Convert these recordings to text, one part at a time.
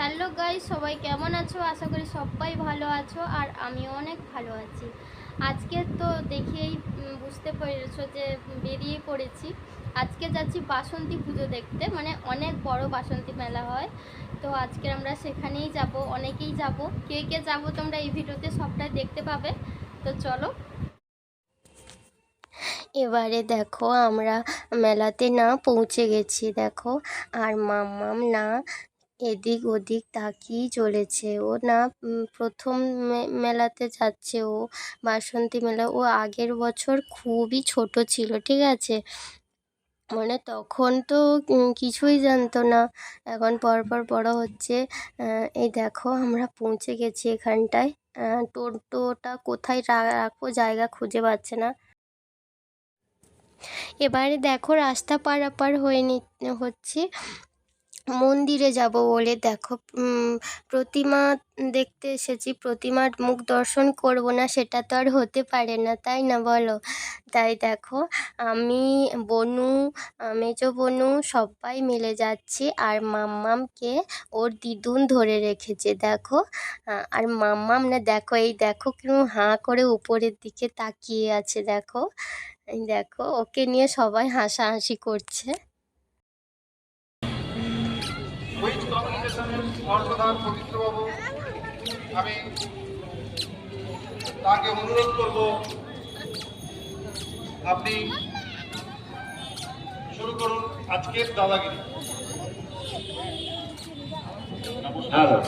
Hello guy সবাই কেমন আছো? আশা করি সবাই ভালো আছো আর আমি অনেক ভালো আছি। আজকে তো দেখেই বুঝতে পেরেছ যে বেরিয়ে পড়েছি। আজকে যাচ্ছি বাসন্তী পুজো দেখতে মানে অনেক বড় বাসন্তী মেলা হয়। তো আজকে আমরা সেখানেই যাব, অনেকেই যাব। কে কে যাব তোমরা এই ভিডিওতে সবটাই দেখতে পাবে। তো চলো। এবারে দেখো, আমরা মেলাতে না পৌঁছে গেছি, দেখো। আর মাম্মাম না এদিক ওদিক তাকিয়েই চলেছে। ও না প্রথম মেলাতে যাচ্ছে ও, বাসন্তী মেলা। ও আগের বছর খুবই ছোট ছিল, ঠিক আছে? মানে তখন তো কিছুই জানতো না। এখন পরপর বড় হচ্ছে। এই দেখো আমরা পৌঁছে গেছি এখানটায়। টোটোটা কোথায় রাখব জায়গা খুঁজে পাচ্ছে না। এবারে দেখো রাস্তা পারাপার হয়ে নি, হচ্ছে। মন্দিরে যাব বলে দেখো প্রতিমা দেখতে এসেছি, প্রতিমার মুখ দর্শন করব না, সেটা তো আর হতে পারে না, তাই না বলো? তাই দেখো, আমি, বনু, মেজো বনু সবাই মিলে যাচ্ছি, আর মাম্মামকে ওর দিদুন ধরে রেখেছে, দেখো আর মাম্মাম না, দেখো, এই দেখো কীরকম হাঁ করে উপরের দিকে তাকিয়ে আছে, দেখো দেখো, ওকে নিয়ে সবাই হাসাহাসি করছে। কর্ণধার পবিত্রবাবু আমি তাকে অনুরোধ করব আপনি শুরু করুন আজকের দাদাগিরি। হ্যালো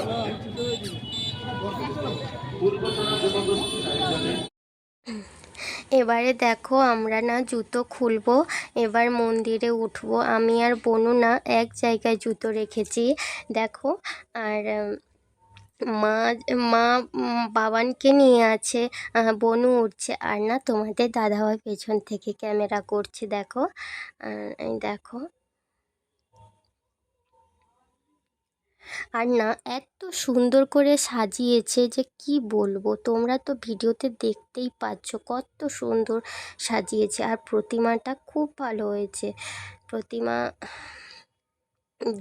এবারে দেখো আমরা না জুতো খুলবো, এবার মন্দিরে উঠবো। আমি আর বনু না এক জায়গায় জুতো রেখেছি, দেখো। আর মা মা বাবানকে নিয়ে আছে বনু উঠছে। আর না তোমাদের দাদাভাই পেছন থেকে ক্যামেরা করছে, দেখো। দেখো। আর না, এত সুন্দর করে সাজিয়েছে যে কি বলব? তোমরা তো ভিডিওতে দেখতেই পাচ্ছ কত সুন্দর সাজিয়েছে আর প্রতিমাটা খুব ভালো হয়েছে। প্রতিমা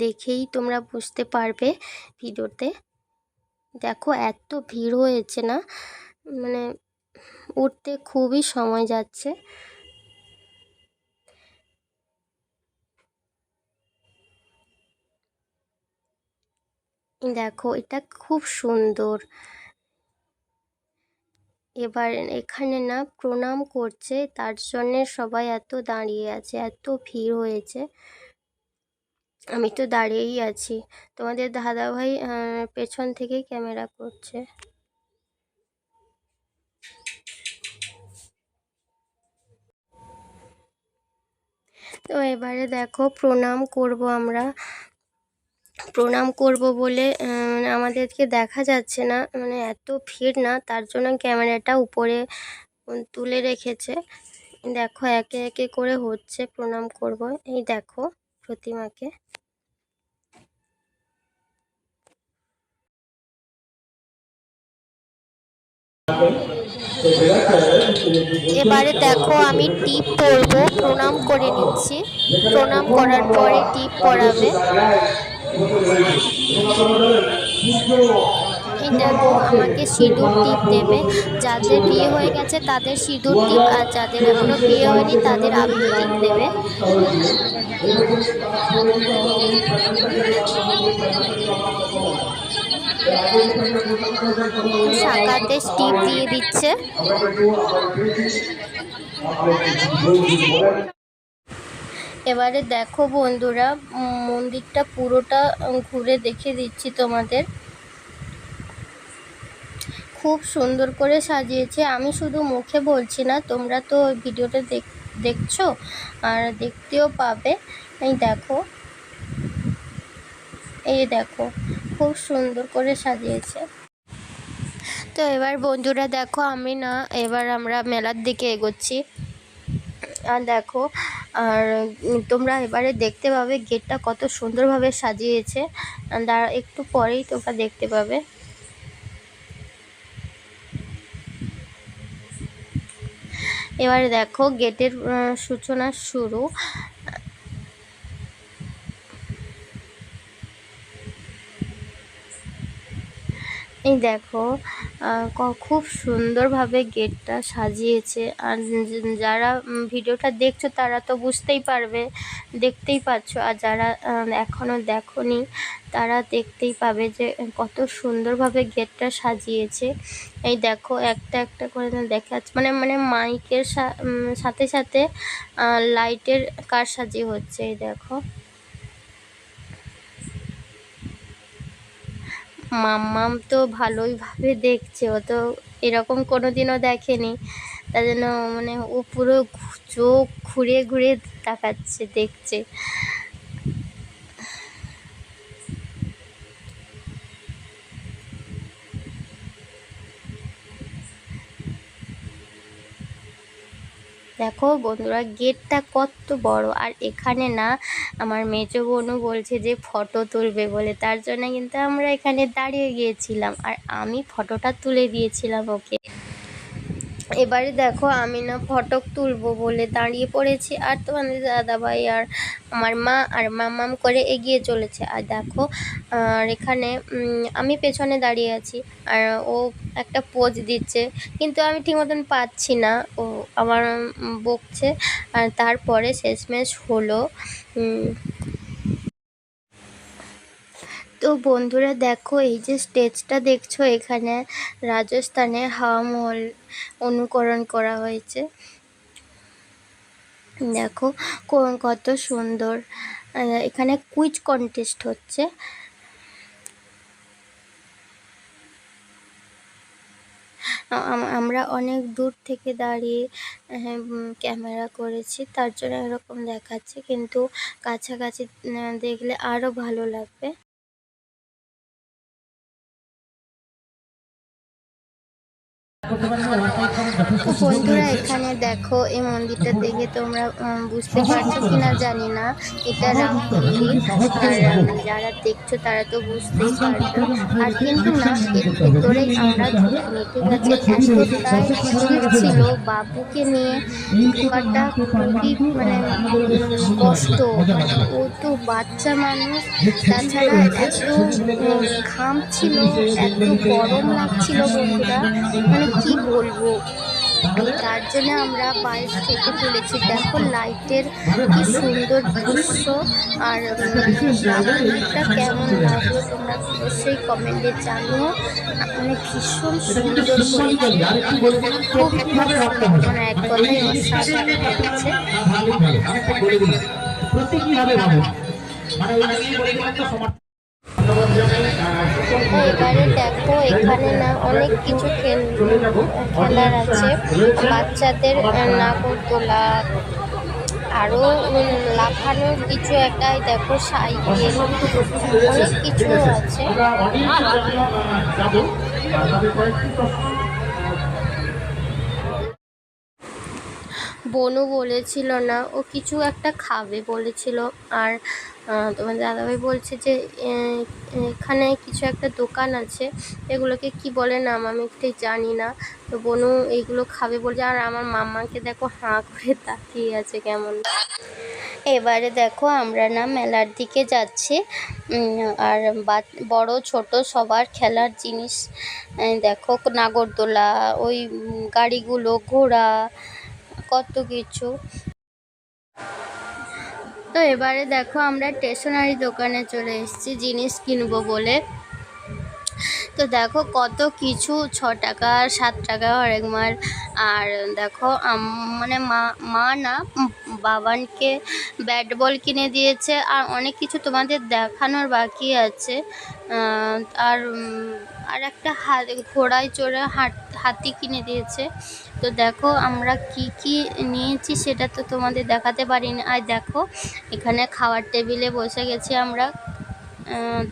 দেখেই তোমরা বুঝতে পারবে ভিডিওতে। দেখো, এত ভিড় হয়েছে না? মানে উঠতে খুবই সময় যাচ্ছে। দেখো, এটা খুব সুন্দর। এবার এখানে না প্রণাম করছে, তার জন্যে সবাই এত দাঁড়িয়ে আছে, এত ভিড় হয়েছে। আমি তো দাঁড়িয়েই আছি। তোমাদের দাদাভাই পেছন থেকে ক্যামেরা করছে। তো এবারে দেখো, প্রণাম করব আমরা। প্রণাম করব বলে আমাদেরকে দেখা যাচ্ছে না মানে এত ভিড় না, তার জন্য ক্যামেরাটা উপরে তুলে রেখেছে। দেখো, একে একে করে হচ্ছে, প্রণাম করব। এই দেখো, প্রতিমাকে। এবারে দেখো, আমি টিপ পরবো, প্রণাম করে নিচ্ছি। প্রণাম করার পরে টিপ পরাবে। দেখো, আমাকে সিঁদুর টিপ দেবে। যাদের বিয়ে হয়ে গেছে, তাদের সিঁদুর টিপ, আর যাদের এখনও বিয়ে হয়নি, তাদের আবির টিপ দেবে। শাখাতে টিপ দিয়ে দিচ্ছে। এবারে দেখো বন্ধুরা মন্দিরটা পুরোটা ঘুরে দেখে দিচ্ছি তোমাদের। খুব সুন্দর করে সাজিয়েছে। আমি শুধু মুখে বলছি না, তোমরা তো ভিডিওটা দেখ, দেখছ আর দেখতেও পাবে। এই দেখো এই দেখো, খুব সুন্দর করে সাজিয়েছে। তো এবার বন্ধুরা দেখো, আমি না, এবার আমরা মেলার দিকে এগোচ্ছি। আর দেখো, আর তোমরা এবারে দেখতে পাবে গেটটা কত সুন্দরভাবে সাজিয়েছে। দাঁড়া, একটু পরেই তোমরা দেখতে পাবে। এবারে দেখো গেটের সূচনা শুরু। এই দেখো খুব সুন্দরভাবে গেটটা সাজিয়েছে। আর যারা ভিডিওটা দেখছ তারা তো বুঝতেই পারবে দেখতেই পাচ্ছ। আর যারা আহ, এখনও দেখোনি তারা দেখতেই পাবে যে কত সুন্দরভাবে গেটটা সাজিয়েছে। এই দেখো একটা একটা করে দেখা মানে মানে মাইকের সাথে সাথে লাইটের কারসাজি হচ্ছে এই দেখো। মাম্মাম তো ভালোইভাবে দেখছে, ও তো এরকম কোনো দিনও দেখেনি। তার জন্য মানে ও পুরো চোখ ঘুরে ঘুরে তাকাচ্ছে, দেখছে। দেখো বন্ধুরা, গেটটা কত বড়। আর এখানে না, আমার মেজো বোনও বলছে যে ফটো তুলবে বলে। তার জন্য কিন্তু আমরা এখানে দাঁড়িয়ে গিয়েছিলাম। আর আমি ফটোটা তুলে দিয়েছিলাম ওকে। এবারে দেখো, আমি না ফটো তুলবো বলে দাঁড়িয়ে পড়েছি। আর তোমাদের দাদাভাই আর আমার মা আর মামাম করে এগিয়ে চলেছে। আর দেখো, আর এখানে আমি পেছনে দাঁড়িয়ে আছি। আর ও একটা পোজ দিচ্ছে। কিন্তু আমি ঠিক মতন পাচ্ছি না। ও আমার বকছে। আর তারপরে শেষমেশ হলো তো বন্ধুরা দেখো, এই যে স্টেজটা দেখছ, এখানে রাজস্থানে হাওয়া মহল অনুকরণ করা হয়েছে। দেখো কত সুন্দর। এখানে কুইজ কন্টেস্ট হচ্ছে আ- আম- আমরা অনেক দূর থেকে দাঁড়িয়ে হ্যাঁ, ক্যামেরা করেছি তার জন্য এরকম দেখাচ্ছে কিন্তু কাছাকাছি দেখলে আরও ভালো লাগবে। বন্ধুরা, এখানে দেখো এই মন্দিরটা দেখে তোমরা বুঝতে পারছ কিনা জানি না। এটা রাম যারা দেখছ তারা তো বুঝতেই পারছ। আর কিন্তু না, এর ভেতরেই আমরা ঢুকিনি ঠিক আছে ছিল। বাবুকে নিয়ে ঢোকাটা খুবই মানে কষ্ট। ও তো বাচ্চা মানুষ। তাছাড়া এত ঘাম ছিল, এত গরম লাগছিল বন্ধুরা। মানে কি বলব? তার জন্য আমরা বাইরে থেকে তুলেছি। দেখো লাইটের কি সুন্দর দৃশ্য। আর মন্দিরটা কেমন লাগল তোমরা অবশ্যই কমেন্টে জানিও। মানে ভীষণ সুন্দর খুব মানে এক কথায় অসাধারণ মানে এবারে দেখো এখানে না অনেক কিছু খেল খেলার আছে বাচ্চাদের নাগর তোলা আরও লাফানোর কিছু একটাই দেখো সাইকেল অনেক কিছু আছে আমরা অনেক যাব তাদের কয়েকটি প্রশ্ন বনু বলেছিল না, ও কিছু একটা খাবে বলেছিল। আর তোমার দাদাভাই বলছে যে এখানে কিছু একটা দোকান আছে, এগুলোকে কি বলে নাম আমি ঠিক জানি না। তো বনু এইগুলো খাবে বলছে, আর আমার মাম্মাকে দেখো হাঁ করে তাকিয়ে আছে কেমন। এবারে দেখো আমরা না মেলার দিকে যাচ্ছি আর বড় ছোট সবার খেলার জিনিস দেখো নাগরদোলা, ওই গাড়িগুলো, ঘোড়া কত কিছু। তো এবারে দেখো আমরা স্টেশনারি দোকানে চলে এসেছি, জিনিস কিনবো বলে। তো দেখো কত কিছু, ছ টাকা, সাত টাকা হরেক মাল। আর দেখো মানে মা মা না বাবানকে ব্যাট বল কিনে দিয়েছে। আর অনেক কিছু তোমাদের দেখানোর বাকি আছে। আর আর একটা হাত, ঘোড়ায় চড়ে হাতি কিনে দিয়েছে। তো দেখো আমরা কি কি নিয়েছি সেটা তো তোমাদের দেখাতে পারিনি। আর দেখো, এখানে খাওয়ার টেবিলে বসে গেছি আমরা।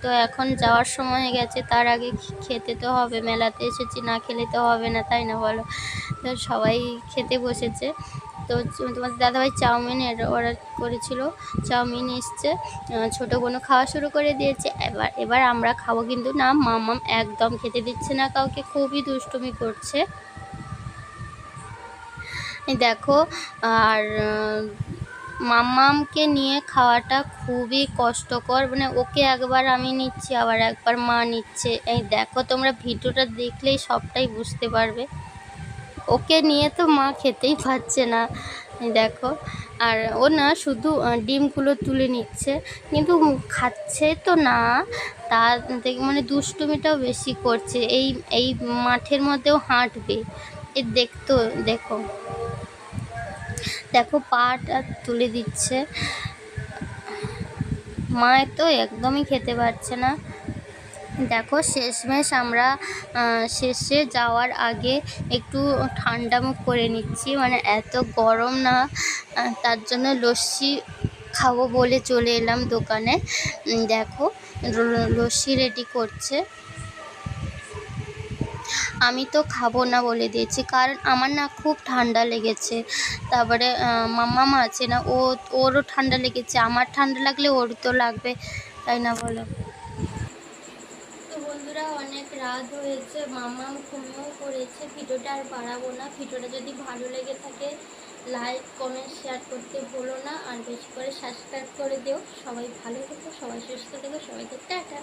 তো এখন যাওয়ার সময় গেছে। তার আগে খেতে তো হবে। মেলাতে এসেছি, না খেলে তো হবে না, তাই না বলো? তো সবাই খেতে বসেছে। তো তোমাদের দাদাভাই চাউমিন অর্ডার করেছিল। চাউমিন এসছে ছোটো বোনও খাওয়া শুরু করে দিয়েছে। এবার এবার আমরা খাব কিন্তু না মামাম একদম খেতে দিচ্ছে না কাউকে খুবই দুষ্টুমি করছে। দেখো আর আহ, মাম্মামকে নিয়ে খাওয়াটা খুবই কষ্টকর মানে ওকে একবার আমি নিচ্ছি আবার একবার মা নিচ্ছে। এই দেখো তোমরা ভিডিওটা দেখলেই সবটাই বুঝতে পারবে। ওকে নিয়ে তো মা খেতেই পাচ্ছে না। দেখো, আর ও না শুধু ডিমগুলো তুলে নিচ্ছে, কিন্তু খাচ্ছে তো না। তা থেকে মানে দুষ্টুমিটাও বেশি করছে। এই এই মাঠের মধ্যেও হাঁটবে। এ দেখতো, দেখো। দেখো, পাটা তুলে দিচ্ছে। মায়ের তো একদমই খেতে পারছে না। দেখো, শেষমেশ আমরা শেষে যাওয়ার আগে একটু ঠান্ডা মুখ করে নিচ্ছি। মানে এত গরম না তার জন্য লস্যি খাব বলে চলে এলাম দোকানে। দেখো লস্যি রেডি করছে। আমি তো খাব না বলে দিয়েছি, কারণ আমার না খুব ঠান্ডা লেগেছে। তারপরে মাম্মাম আছে না, ও, ওরও ঠান্ডা লেগেছে। আমার ঠান্ডা লাগলে ওর তো লাগবে, তাই না বলো? বন্ধুরা অনেক রাত হয়েছে মামা ঘুমিয়েও পড়েছে, ভিডিওটা আর বাড়াবো না। ভিডিওটা যদি ভালো লেগে থাকে, লাইক, কমেন্ট, শেয়ার করতে ভুলো না। আর বেশি করে সাবস্ক্রাইব করে দিও। সবাই ভালো থেকো, সবাই সুস্থ থেকো, সবাইকে টাটা।